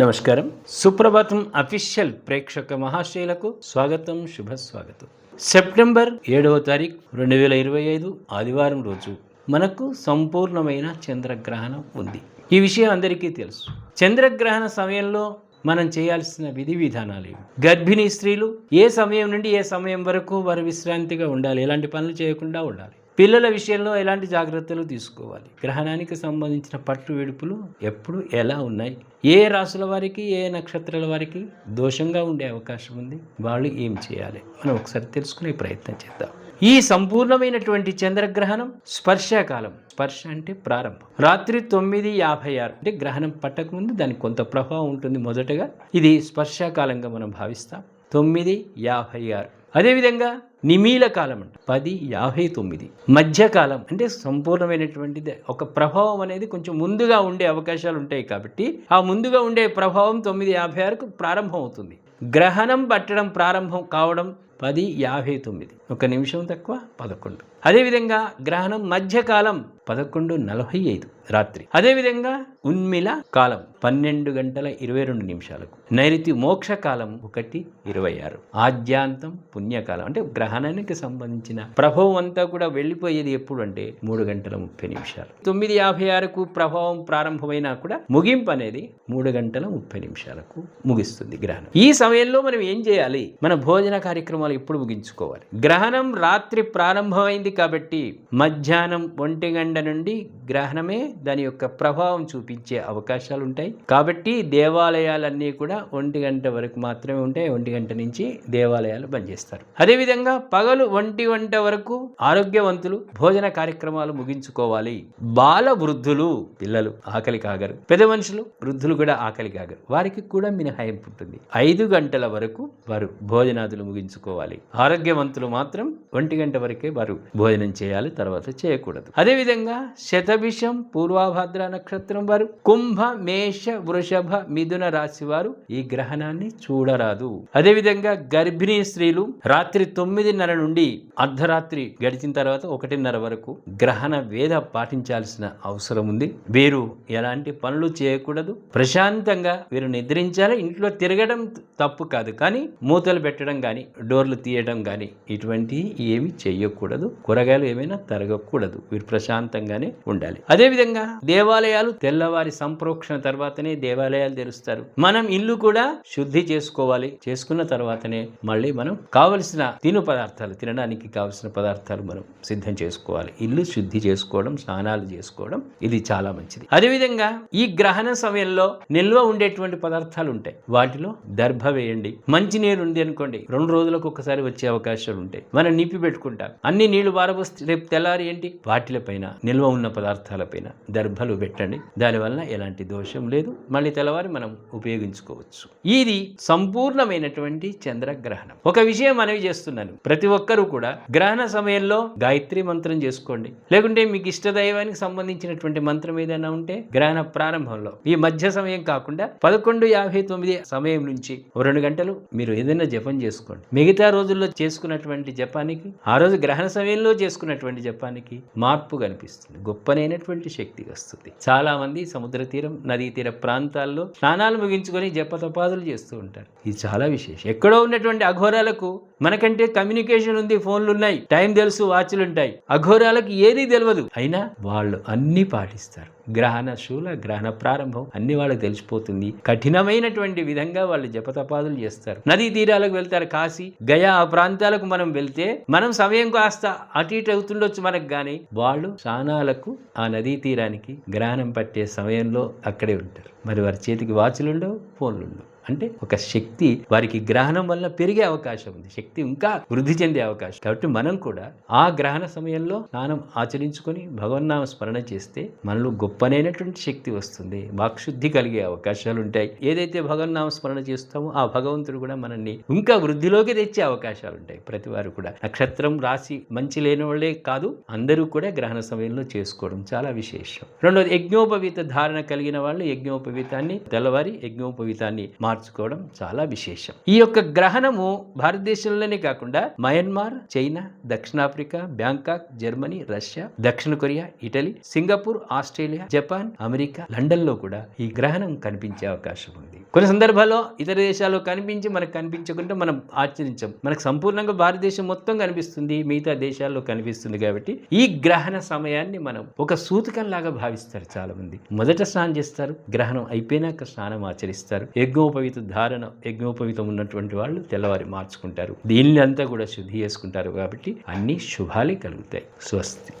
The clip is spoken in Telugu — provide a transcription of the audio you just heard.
నమస్కారం. సుప్రభాతం అఫీషియల్ ప్రేక్షక మహాశైలకు స్వాగతం శుభ స్వాగతం సెప్టెంబర్ ఏడవ తారీఖు రెండు వేల ఇరవై ఐదు ఆదివారం రోజు మనకు సంపూర్ణమైన చంద్రగ్రహణం ఉంది. ఈ విషయం అందరికీ తెలుసు. చంద్రగ్రహణ సమయంలో మనం చేయాల్సిన విధి విధానాలు గర్భిణీ స్త్రీలు ఏ సమయం నుండి ఏ సమయం వరకు వారు విశ్రాంతిగా ఉండాలి? ఎలాంటి పనులు చేయకుండా ఉండాలి? పిల్లల విషయంలో ఎలాంటి జాగ్రత్తలు తీసుకోవాలి? గ్రహణానికి సంబంధించిన పట్టు విడుపులు ఎప్పుడు ఎలా ఉన్నాయి? ఏ రాసుల వారికి ఏ నక్షత్రాల వారికి దోషంగా ఉండే అవకాశం ఉంది? వాళ్ళు ఏం చేయాలి? మనం ఒకసారి తెలుసుకునే ప్రయత్నం చేద్దాం. ఈ సంపూర్ణమైనటువంటి చంద్రగ్రహణం స్పర్శకాలం. స్పర్శ అంటే ప్రారంభం. రాత్రి తొమ్మిది యాభై ఆరు. అంటే గ్రహణం పట్టకముందు దానికి కొంత ప్రభావం ఉంటుంది మొదటగా. ఇది స్పర్శాకాలంగా మనం భావిస్తాం. తొమ్మిది యాభై ఆరు. అదేవిధంగా నిమీల కాలం అంటే. పది యాభై తొమ్మిది. మధ్యకాలం అంటే సంపూర్ణమైనటువంటిది. ఒక ప్రభావం అనేది కొంచెం ముందుగా ఉండే అవకాశాలు ఉంటాయి కాబట్టి ఆ ముందుగా ఉండే ప్రభావం తొమ్మిది యాభై ఆరుకు ప్రారంభం అవుతుంది. గ్రహణం పట్టడం ప్రారంభం కావడం పది యాభై తొమ్మిది. ఒక నిమిషం తక్కువ పదకొండు. అదేవిధంగా గ్రహణం మధ్యకాలం పదకొండు నలభై ఐదు రాత్రి. అదేవిధంగా ఉన్మిల కాలం పన్నెండు గంటల ఇరవై రెండు నిమిషాలకు. నైరుతి మోక్ష కాలం ఒకటి ఇరవై ఆరు. ఆద్యాంతం పుణ్యకాలం. అంటే గ్రహణానికి సంబంధించిన ప్రభావం అంతా కూడా వెళ్ళిపోయేది ఎప్పుడు అంటే మూడు గంటల ముప్పై నిమిషాలు. తొమ్మిది యాభై ఆరుకు ప్రభావం ప్రారంభమైనా కూడా ముగింపు అనేది మూడు గంటల ముప్పై నిమిషాలకు ముగిస్తుంది గ్రహణం. ఈ సమయంలో మనం ఏం చేయాలి? మన భోజన కార్యక్రమాలు ఎప్పుడు ముగించుకోవాలి? గ్రహణం రాత్రి ప్రారంభమైంది కాబట్టి మధ్యాహ్నం ఒంటి గంట నుండి గ్రహణమే దాని యొక్క ప్రభావం చూపించే అవకాశాలు ఉంటాయి కాబట్టి దేవాలయాలన్నీ కూడా ఒంటి గంట వరకు మాత్రమే ఉంటాయి. ఒంటి గంట నుంచి దేవాలయాలు బంద్ చేస్తారు. అదేవిధంగా పగలు ఒంటి గంట వరకు ఆరోగ్యవంతులు భోజన కార్యక్రమాలు ముగించుకోవాలి. బాల వృద్ధులు పిల్లలు ఆకలి కాగరు. పెద్ద మనుషులు వృద్ధులు కూడా ఆకలి కాగరు. వారికి కూడా మినహాయింపు ఉంటుంది. ఐదు గంటల వరకు వారు భోజనాదులు ముగించుకోవాలి. ఆరోగ్యవంతులు మాత్రం ఒంటి గంట వరకే వారు భోజనం చేయాలి తర్వాత చేయకూడదు. అదేవిధంగా శతభిషం పూర్వాభద్ర నక్షత్రం వారు కుంభ మేష వృషభ మిథున రాశి వారు ఈ గ్రహణాన్ని చూడరాదు. అదేవిధంగా గర్భిణీ స్త్రీలు రాత్రి తొమ్మిదిన్నర నుండి అర్ధరాత్రి గడిచిన తర్వాత ఒకటిన్నర వరకు గ్రహణ వేద పాటించాల్సిన అవసరం ఉంది. వీరు ఎలాంటి పనులు చేయకూడదు. ప్రశాంతంగా వీరు నిద్రించాలి. ఇంట్లో తిరగడం తప్పు కాదు. కానీ మూతలు పెట్టడం కానీ డోర్లు తీయడం కానీ ఇటువంటివి ఏమి చేయకూడదు. కూరగాయలు ఏమైనా తరగకూడదు. వీరు ప్రశాంతంగానే ఉండాలి. అదేవిధంగా దేవాలయాలు తెల్లవారి సంప్రోక్షణ తర్వాతనే దేవాలయాలు తెరుస్తారు. మనం ఇల్లు కూడా శుద్ధి చేసుకోవాలి. చేసుకున్న తర్వాతనే మళ్ళీ మనం కావలసిన తిను పదార్థాలు తినడానికి కావలసిన పదార్థాలు మనం సిద్ధం చేసుకోవాలి. ఇల్లు శుద్ధి చేసుకోవడం స్నానాలు చేసుకోవడం ఇది చాలా మంచిది. అదేవిధంగా ఈ గ్రహణ సమయంలో నిల్వ ఉండేటువంటి పదార్థాలు ఉంటాయి. వాటిలో దర్భ వేయండి. మంచి నీరు ఉంది అనుకోండి. రెండు రోజులకు ఒకసారి వచ్చే అవకాశాలు ఉంటాయి. మనం నింపి పెట్టుకుంటాం. అన్ని నీళ్ళు బారబోస్తే రేపు తెల్లారి ఏంటి? వాటిల పైన నిల్వ ఉన్న పదార్థాలపైన దర్భలు పెట్టండి. దానివల్ల ఎలాంటి దోషం లేదు. మళ్ళీ తెల్లవారి మనం ఉపయోగించుకోవచ్చు. ఇది సంపూర్ణమైనటువంటి చంద్రగ్రహణం. ఒక విషయం మనవి చేస్తున్నాను. ప్రతి ఒక్కరూ కూడా గ్రహణ సమయంలో గాయత్రి మంత్రం చేసుకోండి. లేకుంటే మీకు ఇష్ట దైవానికి సంబంధించినటువంటి మంత్రం ఏదైనా ఉంటే గ్రహణ ప్రారంభంలో. ఈ మధ్య సమయం కాకుండా పదకొండు యాభై తొమ్మిది సమయం నుంచి ఓ రెండు గంటలు మీరు ఏదైనా జపం చేసుకోండి. మిగతా రోజుల్లో చేసుకున్నటువంటి జపానికి ఆ రోజు గ్రహణ సమయంలో చేసుకున్నటువంటి జపానికి మార్పు కనిపిస్తుంది. గొప్పనైనటువంటి శక్తి వస్తుంది. చాలా మంది సముద్ర తీరం నదీ తీర ప్రాంతాల్లో స్నానాలు ముగించుకొని జపతపాదులు చేస్తూ ఉంటారు. ఇది చాలా విశేషం. ఎక్కడో ఉన్నటువంటి అఘోరాలకు మనకంటే కమ్యూనికేషన్ ఉంది ఫోన్లు ఉన్నాయి టైం తెలుసు వాచ్లు ఉంటాయి అఘోరాలకు ఏది తెలియదు అయినా వాళ్ళు అన్నీ పాటిస్తారు. గ్రహణ శూల గ్రహణ ప్రారంభం అన్ని వాళ్ళకి తెలిసిపోతుంది. కఠినమైనటువంటి విధంగా వాళ్ళు జపతపాదులు చేస్తారు. నదీ తీరాలకు వెళ్తారు. కాశీ గయా ఆ ప్రాంతాలకు మనం వెళ్తే మనం సమయం కాస్త అటు ఇటు అవుతుండొచ్చు మనకు కానీ వాళ్ళు స్నానాలకు ఆ నదీ తీరానికి గ్రహణం పట్టే సమయంలో అక్కడే ఉంటారు. మరి వారి చేతికి వాచులుండవు ఫోన్లు ఉండవు అంటే ఒక శక్తి వారికి గ్రహణం వల్ల పెరిగే అవకాశం ఉంది. శక్తి ఇంకా వృద్ధి చెందే అవకాశం. కాబట్టి మనం కూడా ఆ గ్రహణ సమయంలో స్నానం ఆచరించుకొని భగవన్నామ స్మరణ చేస్తే మనలో గొప్పనైనటువంటి శక్తి వస్తుంది. వాక్శుద్ధి కలిగే అవకాశాలు ఉంటాయి. ఏదైతే భగవన్నామ స్మరణ చేస్తామో ఆ భగవంతుడు కూడా మనల్ని ఇంకా వృద్ధిలోకి తెచ్చే అవకాశాలు ఉంటాయి. ప్రతి వారు కూడా. నక్షత్రం రాశి మంచి లేని వాళ్ళే కాదు అందరూ కూడా గ్రహణ సమయంలో చేసుకోవడం చాలా విశేషం. రెండోది యజ్ఞోపవీత ధారణ కలిగిన వాళ్ళు యజ్ఞోపవీతాన్ని తెల్లవారి యజ్ఞోపవీతాన్ని మార్చుకోవడం చాలా విశేషం. ఈ యొక్క గ్రహణము భారతదేశంలోనే కాకుండా మయన్మార్ చైనా దక్షిణాఫ్రికా బ్యాంకాక్ జర్మనీ రష్యా దక్షిణ Korea Italy Singapore Australia Japan America లండన్లో కూడా ఈ గ్రహణం కనిపించే అవకాశం ఉంది. కొన్ని సందర్భాల్లో ఇతర దేశాల్లో కనిపించి మనకు కనిపించకుండా మనం ఆచరించాం మనకు సంపూర్ణంగా భారతదేశం మొత్తం కనిపిస్తుంది మిగతా దేశాల్లో కనిపిస్తుంది కాబట్టి ఈ గ్రహణ సమయాన్ని మనం ఒక సూతకం లాగా భావిస్తారు చాలా మంది మొదట స్నానం చేస్తారు గ్రహణం అయిపోయినాక స్నానం ఆచరిస్తారు. యజ్ఞోపవిత ధారణ యజ్ఞోపవితం ఉన్నటువంటి వాళ్ళు తెల్లవారి మార్చుకుంటారు. దీన్ని అంతా కూడా శుద్ధి చేసుకుంటారు కాబట్టి అన్ని శుభాలే కలుగుతాయి. స్వస్తి.